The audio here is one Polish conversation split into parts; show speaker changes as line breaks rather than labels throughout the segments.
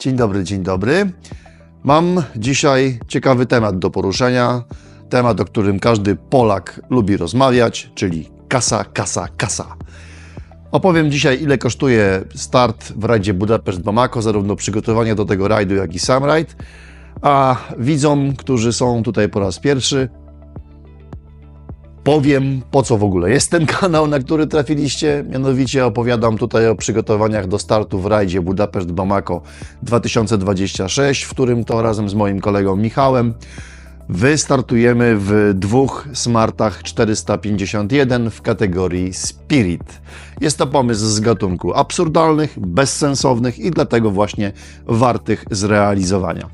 Dzień dobry, dzień dobry. Mam dzisiaj ciekawy temat do poruszenia. Temat, o którym każdy Polak lubi rozmawiać, czyli kasa, kasa, kasa. Opowiem dzisiaj, ile kosztuje start w rajdzie Budapeszt-Bamako, zarówno przygotowanie do tego rajdu, jak i sam rajd. A widzom, którzy są tutaj po raz pierwszy, powiem, po co w ogóle jest ten kanał, na który trafiliście. Mianowicie opowiadam tutaj o przygotowaniach do startu w rajdzie Budapeszt-Bamako 2026, w którym to razem z moim kolegą Michałem wystartujemy w dwóch Smartach 451 w kategorii Spirit. Jest to pomysł z gatunku absurdalnych, bezsensownych i dlatego właśnie wartych zrealizowania.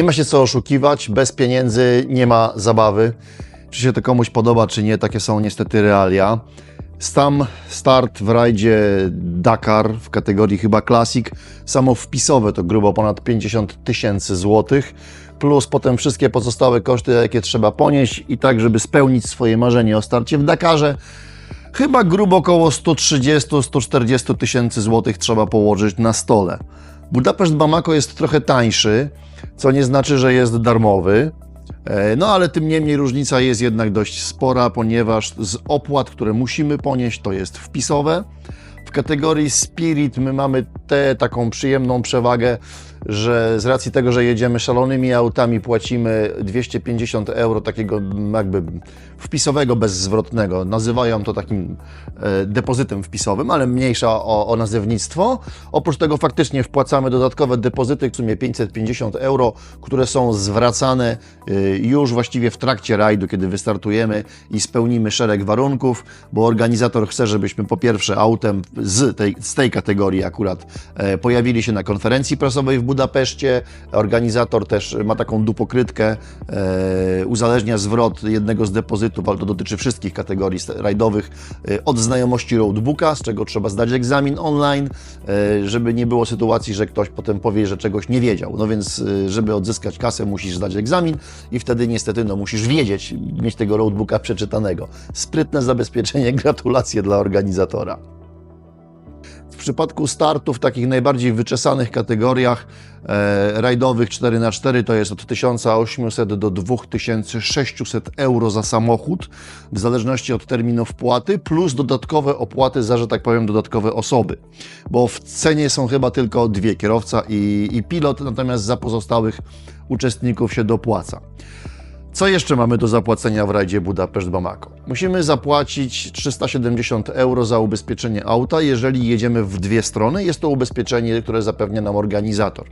Nie ma się co oszukiwać, bez pieniędzy nie ma zabawy. Czy się to komuś podoba, czy nie, takie są niestety realia. Sam start w rajdzie Dakar w kategorii chyba Classic, samo wpisowe to grubo ponad 50 tysięcy złotych, plus potem wszystkie pozostałe koszty, jakie trzeba ponieść i tak, żeby spełnić swoje marzenie o starcie w Dakarze, chyba grubo około 130-140 tysięcy złotych trzeba położyć na stole. Budapeszt Bamako jest trochę tańszy, co nie znaczy, że jest darmowy. E, No ale tym niemniej różnica jest jednak dość spora, ponieważ z opłat, które musimy ponieść, to jest wpisowe. W kategorii Spirit my mamy tę taką przyjemną przewagę, że z racji tego, że jedziemy szalonymi autami, płacimy 250 euro takiego jakby wpisowego, bezzwrotnego. Nazywają to takim e, depozytem wpisowym, ale mniejsza o, o nazewnictwo. Oprócz tego faktycznie wpłacamy dodatkowe depozyty w sumie 550 euro, które są zwracane e, już właściwie w trakcie rajdu, kiedy wystartujemy i spełnimy szereg warunków, bo organizator chce, żebyśmy po pierwsze autem z tej, z tej kategorii akurat e, pojawili się na konferencji prasowej w Budapeszcie. Organizator też ma taką dupokrytkę, e, uzależnia zwrot jednego z depozytów, ale to dotyczy wszystkich kategorii rajdowych, e, od znajomości roadbooka, z czego trzeba zdać egzamin online, e, żeby nie było sytuacji, że ktoś potem powie, że czegoś nie wiedział. No więc, e, żeby odzyskać kasę, musisz zdać egzamin i wtedy niestety no, musisz wiedzieć, mieć tego roadbooka przeczytanego. Sprytne zabezpieczenie, gratulacje dla organizatora. Przypadku startu w takich najbardziej wyczesanych kategoriach e, rajdowych 4x4 to jest od 1800 do 2600 euro za samochód, w zależności od terminu wpłaty, plus dodatkowe opłaty za, że tak powiem, dodatkowe osoby. Bo w cenie są chyba tylko dwie, kierowca i, i pilot, natomiast za pozostałych uczestników się dopłaca. Co jeszcze mamy do zapłacenia w rajdzie Budapeszt-Bamako? Musimy zapłacić 370 euro za ubezpieczenie auta, jeżeli jedziemy w dwie strony. Jest to ubezpieczenie, które zapewnia nam organizator.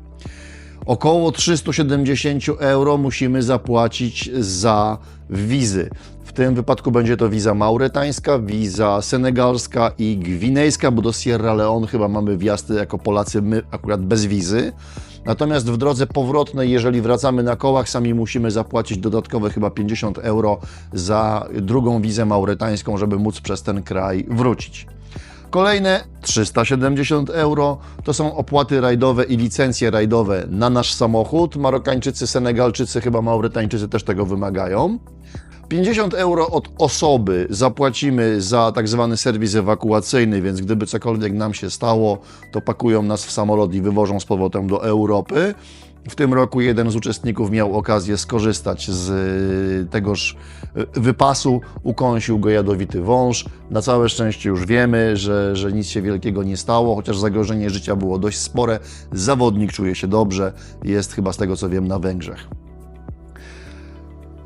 Około 370 euro musimy zapłacić za wizy. W tym wypadku będzie to wiza mauretańska, wiza senegalska i gwinejska, bo do Sierra Leone chyba mamy wjazdy jako Polacy, my akurat bez wizy. Natomiast w drodze powrotnej, jeżeli wracamy na kołach, sami musimy zapłacić dodatkowe chyba 50 euro za drugą wizę mauretańską, żeby móc przez ten kraj wrócić. Kolejne 370 euro to są opłaty rajdowe i licencje rajdowe na nasz samochód. Marokańczycy, Senegalczycy, chyba Mauretańczycy też tego wymagają. 50 euro od osoby zapłacimy za tak zwany serwis ewakuacyjny, więc gdyby cokolwiek nam się stało, to pakują nas w samolot i wywożą z powrotem do Europy. W tym roku jeden z uczestników miał okazję skorzystać z y, tegoż y, wypasu, ukąsił go jadowity wąż. Na całe szczęście już wiemy, że, że nic się wielkiego nie stało, chociaż zagrożenie życia było dość spore. Zawodnik czuje się dobrze, jest chyba z tego co wiem na Węgrzech.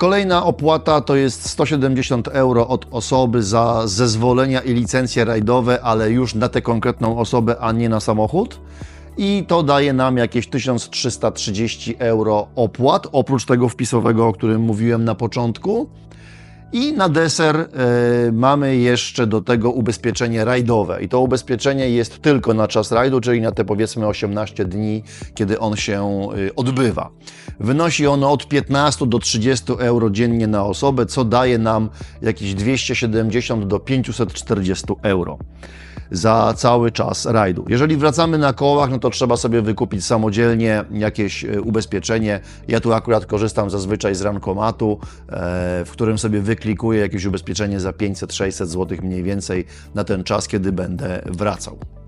Kolejna opłata to jest 170 euro od osoby za zezwolenia i licencje rajdowe, ale już na tę konkretną osobę, a nie na samochód. i to daje nam jakieś 1330 euro opłat, oprócz tego wpisowego, o którym mówiłem na początku. I na deser e, mamy jeszcze do tego ubezpieczenie rajdowe. I to ubezpieczenie jest tylko na czas rajdu, czyli na te powiedzmy 18 dni, kiedy on się e, odbywa. Wynosi ono od 15 do 30 euro dziennie na osobę, co daje nam jakieś 270 do 540 euro za cały czas rajdu. Jeżeli wracamy na kołach, no to trzeba sobie wykupić samodzielnie jakieś e, ubezpieczenie. Ja tu akurat korzystam zazwyczaj z rankomatu, e, w którym sobie wyklikuję jakieś ubezpieczenie za 500-600 zł mniej więcej na ten czas, kiedy będę wracał.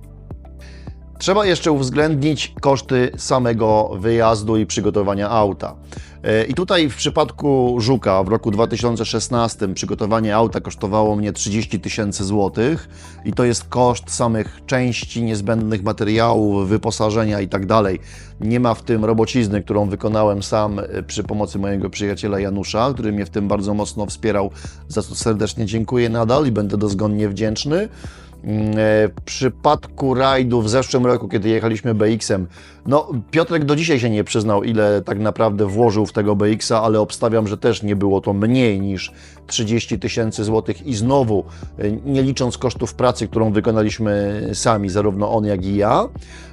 Trzeba jeszcze uwzględnić koszty samego wyjazdu i przygotowania auta. E, I tutaj w przypadku Żuka w roku 2016 przygotowanie auta kosztowało mnie 30 tysięcy złotych i to jest koszt samych części, niezbędnych materiałów, wyposażenia i tak. Nie ma w tym robocizny, którą wykonałem sam e, przy pomocy mojego przyjaciela Janusza, który mnie w tym bardzo mocno wspierał, za co serdecznie dziękuję nadal i będę dozgonnie wdzięczny. Mm, e, w przypadku rajdu w zeszłym roku, kiedy jechaliśmy BX-em, no Piotrek do dzisiaj się nie przyznał, ile tak naprawdę włożył w tego BX-a, ale obstawiam, że też nie było to mniej niż 30 tysięcy złotych i znowu, e, nie licząc kosztów pracy, którą wykonaliśmy sami, zarówno on, jak i ja.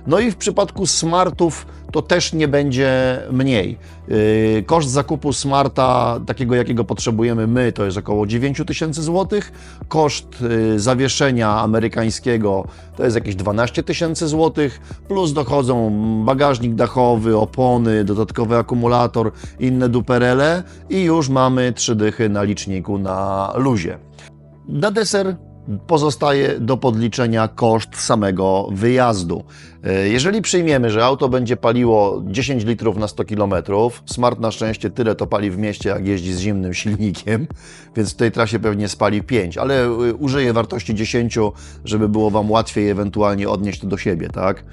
No i w przypadku smartów to też nie będzie mniej. E, koszt zakupu smarta, takiego jakiego potrzebujemy my, to jest około 9 tysięcy złotych. Koszt zawieszenia amerykańskiego to jest jakieś 12 tysięcy złotych, plus dochodzą bagażnik dachowy, opony, dodatkowy akumulator, inne duperele i już mamy trzy dychy na liczniku na luzie. Na deser pozostaje do podliczenia koszt samego wyjazdu. E, jeżeli przyjmiemy, że auto będzie paliło 10 litrów na 100 km, Smart na szczęście tyle to pali w mieście, jak jeździ z zimnym silnikiem, więc w tej trasie pewnie spali 5, ale e, użyję wartości 10, żeby było Wam łatwiej ewentualnie odnieść to do siebie, tak?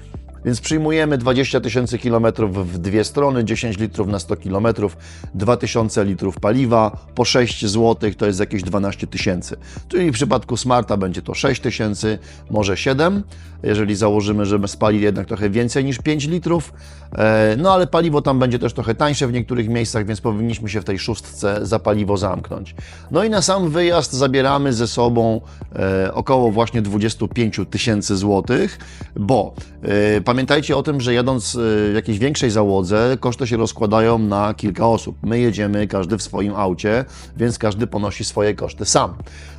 Więc przyjmujemy 20 tysięcy kilometrów w dwie strony, 10 litrów na 100 kilometrów, 2000 litrów paliwa, po 6 zł to jest jakieś 12 tysięcy. Czyli w przypadku Smarta będzie to 6 tysięcy, może 7, jeżeli założymy, że spali jednak trochę więcej niż 5 litrów. E, no ale paliwo tam będzie też trochę tańsze w niektórych miejscach, więc powinniśmy się w tej szóstce za paliwo zamknąć. No i na sam wyjazd zabieramy ze sobą e, około właśnie 25 tysięcy złotych, bo e, pamiętajcie o tym, że jadąc w jakiejś większej załodze, koszty się rozkładają na kilka osób. My jedziemy każdy w swoim aucie, więc każdy ponosi swoje koszty sam.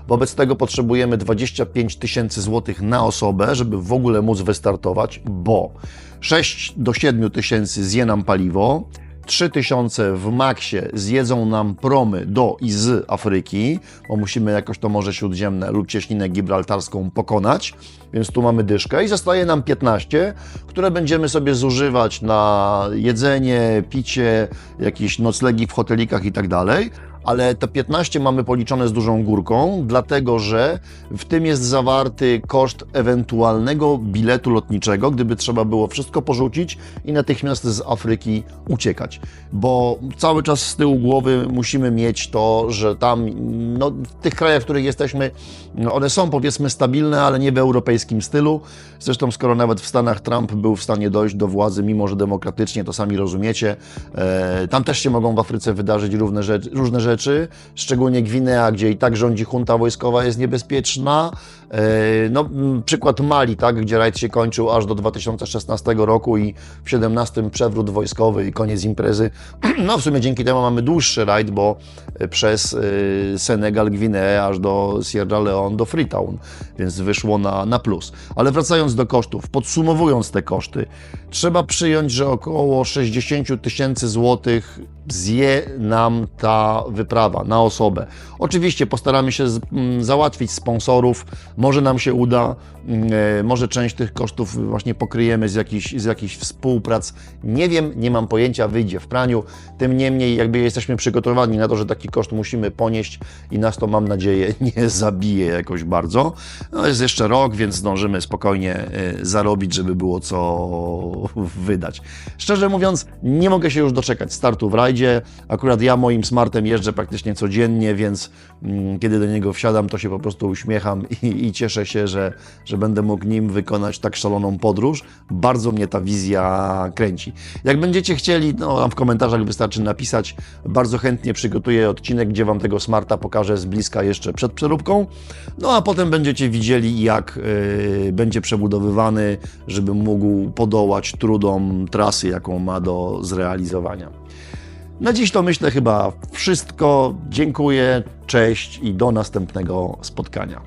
Wobec tego potrzebujemy 25 tysięcy złotych na osobę, żeby w ogóle móc wystartować, bo 6 do 7 tysięcy zje nam paliwo, 3000 w maksie zjedzą nam promy do i z Afryki, bo musimy jakoś to Morze Śródziemne lub cieśninę gibraltarską pokonać, więc tu mamy dyszkę i zostaje nam 15, które będziemy sobie zużywać na jedzenie, picie, jakieś noclegi w hotelikach i tak dalej ale te 15 mamy policzone z dużą górką, dlatego że w tym jest zawarty koszt ewentualnego biletu lotniczego, gdyby trzeba było wszystko porzucić i natychmiast z Afryki uciekać. Bo cały czas z tyłu głowy musimy mieć to, że tam, no, w tych krajach, w których jesteśmy, no, one są powiedzmy stabilne, ale nie w europejskim stylu. Zresztą, skoro nawet w Stanach Trump był w stanie dojść do władzy, mimo że demokratycznie, to sami rozumiecie, e, tam też się mogą w Afryce wydarzyć różne rzeczy, różne rzeczy rzeczy, szczególnie Gwinea, gdzie i tak rządzi junta wojskowa, jest niebezpieczna. E, no, przykład Mali, tak, gdzie rajd się kończył aż do 2016 roku i w 17 przewrót wojskowy i koniec imprezy. No w sumie dzięki temu mamy dłuższy rajd, bo przez e, Senegal, Gwineę aż do Sierra Leone, do Freetown, więc wyszło na, na plus. Ale wracając do kosztów, podsumowując te koszty, trzeba przyjąć, że około 60 tysięcy złotych zje nam ta wyprawa na osobę. Oczywiście postaramy się z, m, załatwić sponsorów, może nam się uda, m, e, może część tych kosztów właśnie pokryjemy z jakichś, z jakichś współprac. Nie wiem, nie mam pojęcia, wyjdzie w praniu. Tym niemniej jakby jesteśmy przygotowani na to, że taki koszt musimy ponieść i nas to mam nadzieję nie zabije jakoś bardzo. No jest jeszcze rok, więc zdążymy spokojnie e, zarobić, żeby było co wydać. Szczerze mówiąc, nie mogę się już doczekać startu w rajdzie. Akurat ja moim smartem jeżdżę praktycznie codziennie, więc mm, kiedy do niego wsiadam, to się po prostu uśmiecham i, i cieszę się, że, że będę mógł nim wykonać tak szaloną podróż. Bardzo mnie ta wizja kręci. Jak będziecie chcieli, no w komentarzach wystarczy napisać. Bardzo chętnie przygotuję odcinek, gdzie Wam tego smarta pokażę z bliska jeszcze przed przeróbką. No a potem będziecie widzieli, jak y, będzie przebudowywany, żeby mógł podołać trudom trasy, jaką ma do zrealizowania. Na dziś to myślę chyba wszystko. Dziękuję, cześć i do następnego spotkania.